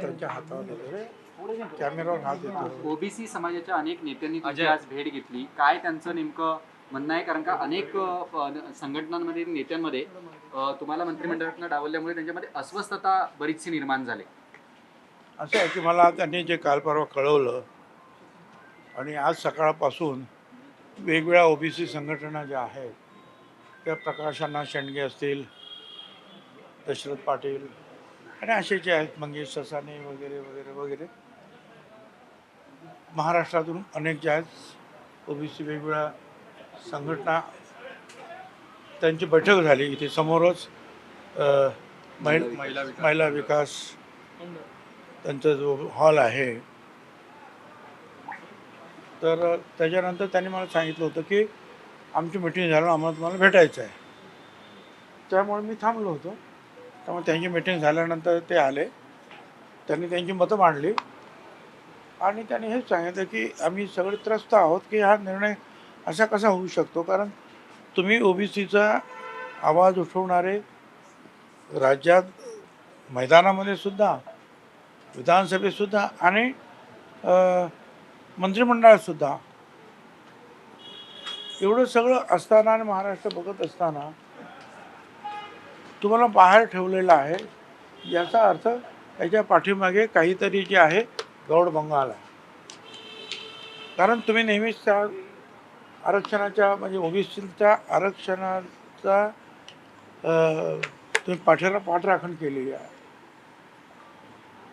त्यांच्या हातावर वगैरे कॅमेरावर हात येतो. ओबीसी समाजाच्या अनेक नेत्यांनी अजय. आज भेट घेतली. काय त्यांचं नेमकं म्हणणं आहे? कारण का अनेक संघटनांमध्ये नेत्यांमध्ये तुम्हाला मंत्रिमंडळातनं डावलल्यामुळे त्यांच्यामध्ये अस्वस्थता बरीचशी निर्माण झाली. असं आहे की मला त्यांनी जे काल परवा कळवलं आणि आज सकाळपासून वेगवेगळ्या ओबीसी संघटना ज्या आहेत त्या प्रकाशांना शेंडगे असतील दशरथ पाटील आणि असे जे आहेत मंगेश ससाने वगैरे वगैरे वगैरे महाराष्ट्रातून अनेक जे आहेत ओबीसी वेगवेगळ्या संघटना त्यांची बैठक झाली. इथे समोरच महिला. महिला विकास. त्यांचा जो हॉल आहे. तर त्याच्यानंतर त्यांनी मला सांगितलं होतं की आमची मिटिंग झालं आम्हाला तुम्हाला भेटायचं आहे. त्यामुळे मी थांबलो होतो. त्यामुळे त्यांची मिटिंग झाल्यानंतर ते आले. त्यांनी त्यांची मतं मांडली. आणि त्यांनी हेच सांगितलं की आम्ही सगळे त्रस्त आहोत की हा निर्णय असा कसा होऊ शकतो? कारण तुम्ही ओबीसीचा आवाज उठवणारे राज्यात मैदानामध्ये सुद्धा विधानसभेत सुद्धा आणि अ, मंत्रिमंडळात सुद्धा एवढं सगळं असताना आणि महाराष्ट्र बघत असताना तुम्हाला बाहेर ठेवलेलं आहे. याचा अर्थ याच्या पाठीमागे काहीतरी जे आहे गौड बंगाल आहे. कारण तुम्ही नेहमीच त्या आरक्षणाच्या म्हणजे ओबीसीच्या आरक्षणाचा तुम्ही पाठीला पाठराखण केलेली आहे.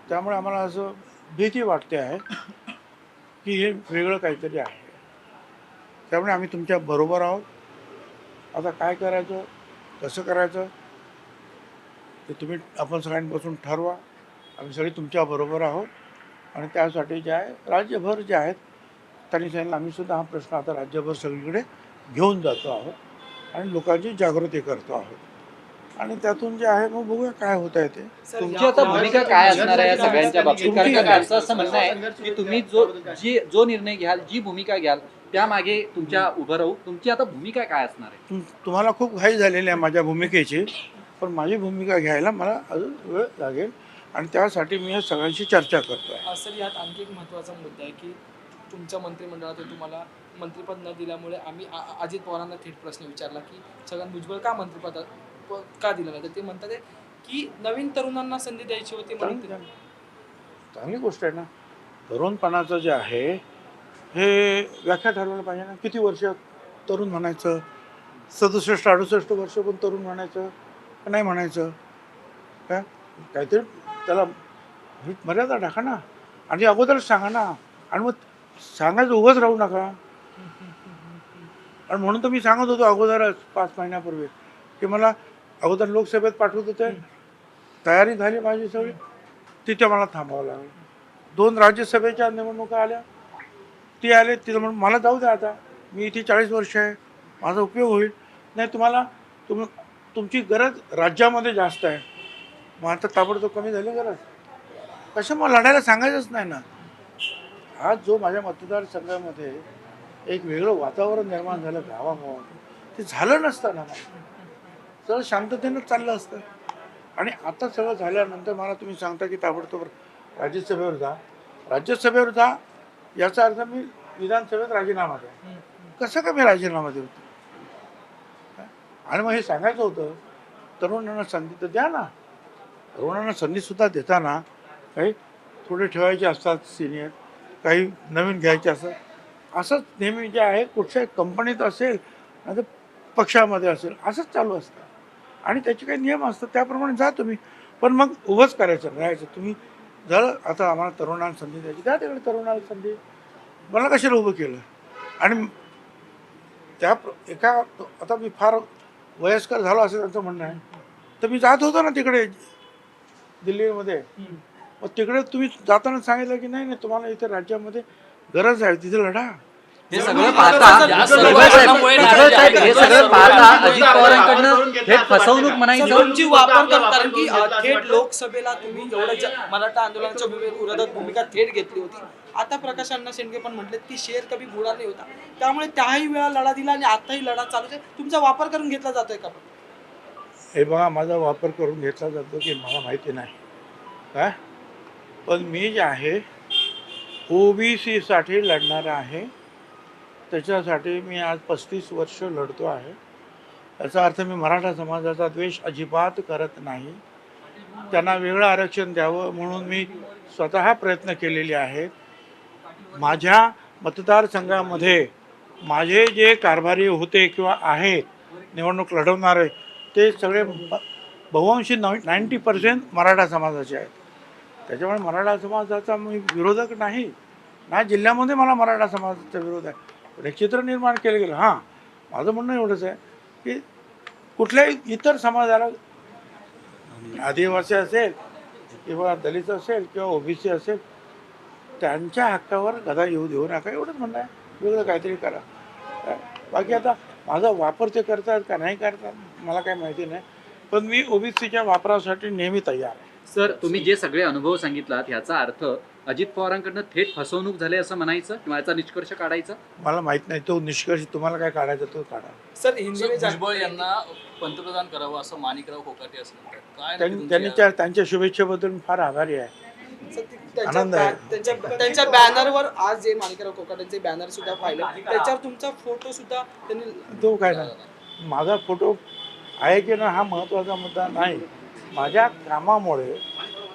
त्यामुळे आम्हाला असं भीती वाटते आहे की हे वेगळं काहीतरी आहे. त्यामुळे आम्ही तुमच्या बरोबर आहोत. आता काय करायचं? कसं करायचं? ते तुम्ही आपण सगळ्यांपासून ठरवा. आम्ही सगळे तुमच्या बरोबर आहोत. आणि त्यासाठी जे आहे राज्यभर जे आहेत त्यांनी सांगितलं आम्ही सुद्धा हा प्रश्न आता राज्यभर सगळीकडे घेऊन जातो आहोत. आणि लोकांची जागृती करतो आहोत. आणि त्यातून जे आहे मग बघूया काय होत आहे ते. तुमची आता भूमिका काय असणार आहे या सगळ्यांच्या बाबतीत? कारण का त्यांचं असं म्हणणं आहे की तुम्ही जो जी जो निर्णय घ्याल जी भूमिका घ्याल त्यामागे तुमच्या उभं राहू. तुमची आता भूमिका काय असणार आहे? तुम तुम्हाला खूप घाई झालेली आहे माझ्या भूमिकेची. पण माझी भूमिका घ्यायला मला अजून वेळ लागेल. आणि त्यासाठी मी या सगळ्यांशी चर्चा करतो आहे सर यात आणखी एक महत्त्वाचा मुद्दा आहे की तुमच्या मंत्रिमंडळातून तुम्हाला मंत्रिपद न दिल्यामुळे आम्ही अजित पवारांना थेट प्रश्न विचारला की छगन भुजबळ का मंत्रिपद का दिलं नाही? तर ते म्हणतात की नवीन तरुणांना संधी द्यायची होती म्हणून चांगली गोष्ट आहे ना. तरुणपणाचं जे आहे हे व्याख्या ठरवायला पाहिजे ना. किती वर्ष तरुण म्हणायचं? सदुसष्ट अडुसष्ट वर्ष पण तरुण म्हणायचं? नाही म्हणायचं. काय काहीतरी त्याला ही मर्यादा टाका ना. आणि अगोदरच सांगा ना. आणि मग सांगायचं उभंच राहू नका. आणि म्हणून तर मी सांगत होतो अगोदरच पाच महिन्यापूर्वी की मला अगोदर लोकसभेत पाठवत होते. तयारी झाली माझी सगळी. तिथे मला थांबावं लागलं. दोन राज्यसभेच्या निवडणुका आल्या. ती आले तिथं म्हणून मला जाऊ द्या आता. मी इथे चाळीस वर्ष आहे. माझा उपयोग होईल. नाही तुम्हाला तुम्ही तुमची गरज राज्यामध्ये जास्त आहे. मग आता ताबडतोब कमी झाली गरज. कसं मग लढायला सांगायचंच नाही ना? आज जो माझ्या मतदारसंघामध्ये एक वेगळं वातावरण निर्माण झालं गावागावात ते झालं नसतं ना सगळं शांततेनं चाललं असतं. आणि आता सगळं झाल्यानंतर मला तुम्ही सांगता की ताबडतोब राज्यसभेवर जा. राज्यसभेवर जा याचा अर्थ मी विधानसभेत राजीनामा द्या. कसं का मी राजीनामा देऊ? आणि मग हे सांगायचं होतं तरुणांना संधी तर द्या ना. तरुणांना संधीसुद्धा देताना काही थोडे ठेवायचे असतात सिनियर काही नवीन घ्यायचे असतात. असंच नेहमी जे आहे कुठच्याही कंपनीत असेल नाही पक्षामध्ये असेल असंच चालू असतं. आणि त्याचे काही नियम असतात त्याप्रमाणे जा तुम्ही. पण मग उभंच करायचं राहायचं. तुम्ही जर आता आम्हाला तरुणांना संधी द्यायची द्या तिकडे तरुणाला संधी. मला कशाला उभं केलं? आणि त्या प्र- एका आता मी फार वयस्कर झालो असं त्यांचं म्हणणं आहे. तर मी जात होतो ना तिकडे दिल्लीमध्ये. मग तिकडे तुम्ही जाताना सांगितलं की नाही नाही तुम्हाला इथे राज्यामध्ये गरज आहे तिथे लढा. हे सगळं पाहता साहेब. हे सगळं पाहता अजित पवारांकडनं थेट फसवणूक म्हणायचं. तुमची वापर कर कारण की थेट लोकसभेला तुम्ही एवढं ज- मराठा आंदोलनाच्या विरोधात भूमिका थेट घेतली होती. आता प्रकाश अण्णा शेंडगे पण म्हटले की शेर कभी बुडा नाही होता. त्यामुळे त्याही वेळा लढा दिला आणि आताही लढा चालू आहे. तुमचा वापर करून घेतला जातोय का हे बघा माझा वापर करून घेतला जातो की मला माहिती नाही. काय? पण मी जे आहे ओबीसीसाठी लढणार आहे. त्याच्यासाठी मी आज पस्तीस वर्ष लढतो आहे. याचा अर्थ मी मराठा समाजाचा द्वेष अजिबात करत नाही. त्यांना वेगळं आरक्षण द्यावं म्हणून मी स्वतः प्रयत्न केलेले आहेत. माझ्या मतदारसंघामध्ये माझे जे कारभारी होते किंवा आहेत निवडणूक लढवणारे ते सगळे ब- बहुअंशी नाईंटी पर्सेंट मराठा समाजाचे आहेत. त्याच्यामुळे मराठा समाजाचा मी विरोधक नाही. ना जिल्ह्यामध्ये मला मराठा समाजाचा विरोध आहे. चित्र निर्माण केलं गेलं. हां माझं म्हणणं एवढंच आहे की कुठल्याही इतर समाजाला आदिवासी असेल किंवा दलित असेल किंवा ओबीसी असेल त्यांच्या हक्कावर गदा येऊ देऊ नका. एवढंच म्हणणं आहे. वेगळं काहीतरी करा. काय? बाकी आता माझा वापर ते करतात का नाही करतात मला काही माहिती नाही. पण मी ओबीसीच्या वापरासाठी नेहमी तयार आहे. सर तुम्ही जे सगळे अनुभव सांगितलात ह्याचा अर्थ अजित पवारांकडनं थेट फसवणूक झाली असं म्हणायचं किंवा याचा निष्कर्ष काढायचा? मला माहीत नाही. तो निष्कर्ष तुम्हाला काय काढायचा तो काढा. सर हिंदी भुजबळ यांना पंतप्रधान करावं असं माणिकराव कोकाटे असं म्हणतात. काय त्यांनी त्या- त्यांच्या शुभेच्छेबद्दल मी फार आभारी आहे. सर, ते- त्यांच्या आनंद आहे. बॅ- त्यांच्या त्यांच्या बॅनरवर आज जे माणिकराव कोकाटेंचे बॅनर सुद्धा पाहिलं त्याच्यावर तुमचा फोटो सुद्धा त्यांनी तो काय नाही माझा फोटो आहे की ना हा महत्त्वाचा मुद्दा नाही. माझ्या कामामुळे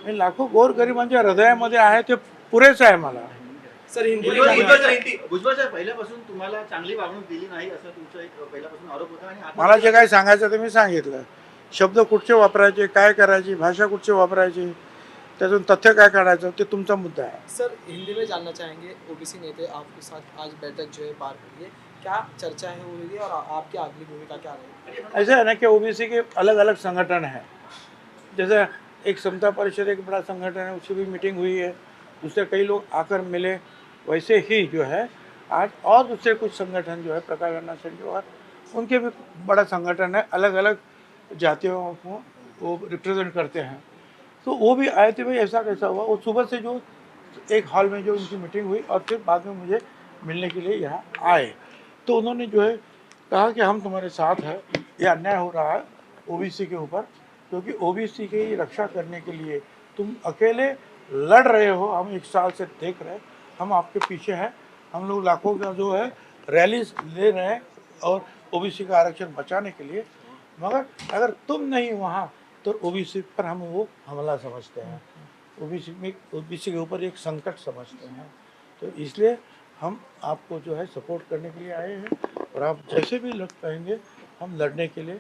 मी लाखो गोरगरिबांच्या हृदयामध्ये आहे ते पुरेसं आहे मला. सर भुजबळ भुजबळ साहेब, पहिल्यापासून तुम्हाला चांगली वागणूक दिली नाही असं तुमचा एक पहिल्यापासून आरोप होता आणि आता मला जे काही सांगायचं ते मी सांगितलं. शब्द कुठचे वापरायचे काय करायची भाषा कुठची वापरायची त्यातून तथ्य काय काढायचं ते तुमचा मुद्दा आहे. सर हिंदी में जानना चाहेंगे ओबीसी नेते आपके साथ आज बैठक जो है बात हुई है क्या चर्चा है हो रही है और आ- आपकी अगली भूमिका क्या रहेगी? ऐसा है ना कि ओबीसी के अलग अलग संगठन हैं। जैसे एक समता परिषद, एक बड़ा संगठन है, उसकी भी मीटिंग हुई है। उससे कई लोग आकर मिले। वैसे ही जो है, आज और दूसरे कुछ संगठन जो है, प्रकाश अन्ना संघ और उनके भी बड़ा संगठन है। अलग अलग जातियों को वो रिप्रेजेंट करते हैं। तो वो भी आए थे भाई, ऐसा कैसा हुआ? वो सुबह से जो एक हॉल में जो उनकी मीटिंग हुई और फिर बाद में मुझे मिलने के लिए यहाँ आए। तो उन्होंने जो है कहा कि हम तुम्हारे साथ हैं, ये अन्याय हो रहा है, ओबीसी के ऊपर। क्योंकि ओबीसी की रक्षा करने के लिए तुम अकेले लड़ रहे हो, हम एक साल से देख रहे हम आपके पीछे हैं, हम लोग लाखों का जो है रैली ले रहे हैं और ओबीसी का आरक्षण बचाने के लिए। मगर अगर तुम नहीं वहाँ तो ओबीसी पर हम वो हमला समझते हैं। ओबीसी में ओबीसी के ऊपर एक संकट समझते हैं। तो इसलिए हम आपको जो है सपोर्ट करने के लिए आए हैं और आप जैसे भी लड़ पाएँगे, हम लड़ने के लिए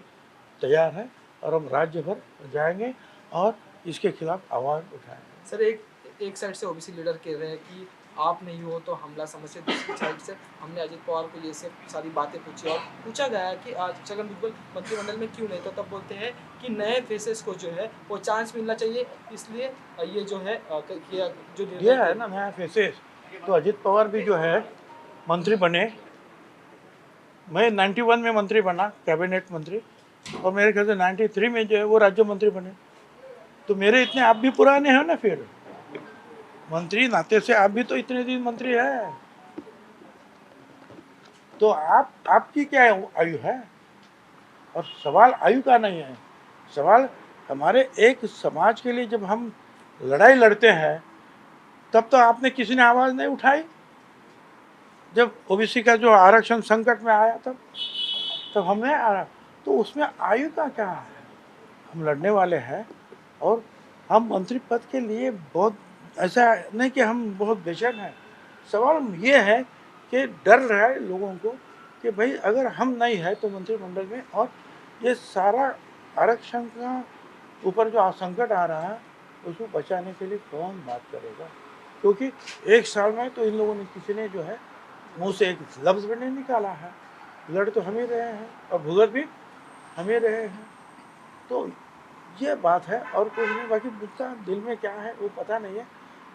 तैयार हैं। और हम राज्य भर जाएँगे और इसके खिलाफ आवाज़ उठाएँगे। सर एक एक साइड से ओबीसी लीडर कह रहे हैं कि आप नहीं हो तो हमला समझते दूसरी साइड से हमने अजित पवार को ये सब सारी बातें पूछी और पूछा गया कि आज छगन भुजबल मंत्रिमंडल में क्यों नहीं? तो तब बोलते हैं कि नए फेसेस को जो है वो चांस मिलना चाहिए। इसलिए ये जो है जो ये है ना नया फेसेस तो अजित पवार भी जो है मंत्री बने। मैं 91 में मंत्री बना कैबिनेट मंत्री। और मेरे ख्याल से 93 में जो है वो राज्य मंत्री बने। तो मेरे इतने आप भी पुराने हो ना फिर? मंत्री, नाते से आप भी तो इतने दिन मंत्री है। तो आप, आपकी क्या आयु है? और सवाल आयु का नहीं है। सवाल हमारे एक समाज के लिए जब हम लड़ाई लड़ते हैं, तब तो आपने किसी ने आवाज़ नहीं उठाई? जब ओबीसी का जो आरक्षण संकट में आया तब तब हमने आ तो उसमें आयु का क्या है? हम लड़ने वाले हैं और हम मंत्री पद के लिए बहुत, ऐसा नहीं कि हम बहुत बेचैन हैं। सवाल ये है कि डर रहा है लोगों को कि भाई अगर हम नहीं है तो मंत्रिमंडल में और ये सारा आरक्षण का ऊपर जो संकट आ रहा है, उसको बचाने के लिए कौन बात करेगा? क्योंकि एक साल में तो इन लोगों ने किसी ने जो है मुँह से एक लफ्ज़ भी नहीं निकाला है। लड़ तो हम ही रहे हैं और भुगत भी हम रहे हैं। तो ये बात है और कुछ नहीं, बाकी मुद्दा दिल में क्या है वो पता नहीं है।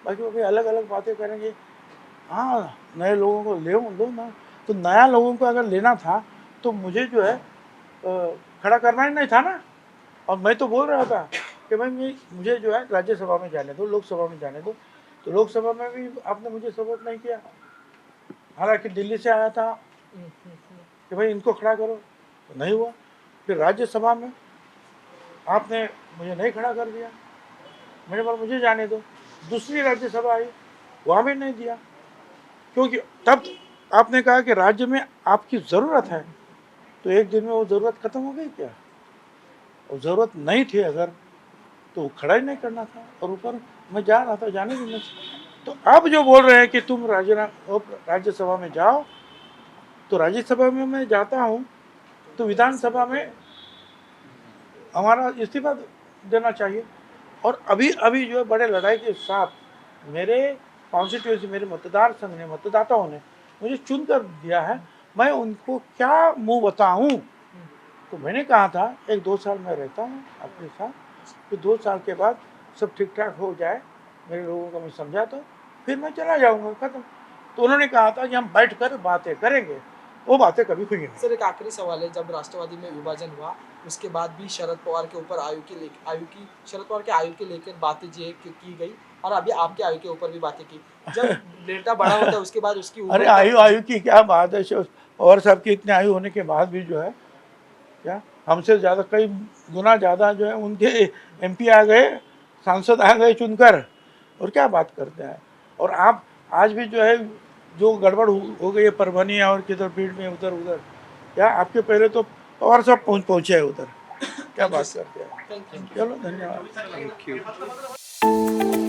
बाकी वो भी अलग अलग बातें करेंगे। हाँ नए लोगों को ले, लो ना। तो नया लोगों को अगर लेना था तो मुझे जो है खड़ा करना ही नहीं था ना। और मैं तो बोल रहा था कि भाई मुझे जो है राज्यसभा में जाने दो, लोकसभा में जाने दो। तो लोकसभा में भी आपने मुझे सपोर्ट नहीं किया। हालाँकि दिल्ली से आया था कि भाई, इनको खड़ा करो। तो नहीं हुआ। फिर राज्यसभा में आपने मुझे नहीं खड़ा कर दिया। मैंने बोला मुझे जाने दो। दूसरी राज्यसभा आई, वहाँ भी नहीं दिया। क्योंकि तब आपने कहा कि राज्य में आपकी ज़रूरत है। तो एक दिन में वो ज़रूरत खत्म हो गई क्या? और ज़रूरत नहीं थी अगर तो खड़ा ही नहीं करना था। और ऊपर मैं जा रहा था, जाने भी नहीं तो आप जो बोल रहे हैं कि तुम राज्य राज्यसभा में जाओ तो राज्यसभा में मैं जाता हूँ। तो विधानसभा में हमारा इस्तीफा देना चाहिए। और अभी अभी जो है बड़े लड़ाई के साथ मेरे कॉन्स्टिट्यूंसी मेरे मतदार संघ ने, मतदाताओं ने मुझे चुन कर दिया है, मैं उनको क्या मुँह बताऊँ? तो मैंने कहा था, एक दो साल मैं रहता हूँ अपने साथ, फिर दो साल के बाद सब ठीक ठाक हो जाए, मेरे लोगों को मैं समझा तो फिर मैं चला जाऊँगा, खत्म। तो उन्होंने कहा था कि हम बैठ कर बातें करेंगे। वो बातें कभी हुई नहीं। सर एक आखिरी सवाल है जब राष्ट्रवादी में विभाजन हुआ उसके बाद भी शरद पवार के ऊपर आयु के लेकर आयु की शरद पवार के आयु के लेकर बातें जी की, गई और अभी आपके आयु के ऊपर भी बातें की। जब डेल्टा बड़ा होता है उसके बाद उसकी अरे आयु आयु की क्या बात है पवार साहब की इतने आयु होने के बाद भी जो है क्या? हमसे ज़्यादा कई गुना ज़्यादा जो है उनके एमपी आ गए सांसद आ गए चुनकर और क्या बात करते हैं? और आप आज भी जो है जो गड़बड़ हो गई है परभनी और किधर भीड़ में उधर उधर। क्या आपके पहले तो पवार साहब पहुँच पहुँचे हैं उधर। क्या बात करते हैं। चलो धन्यवाद। थैंक धन्यवाद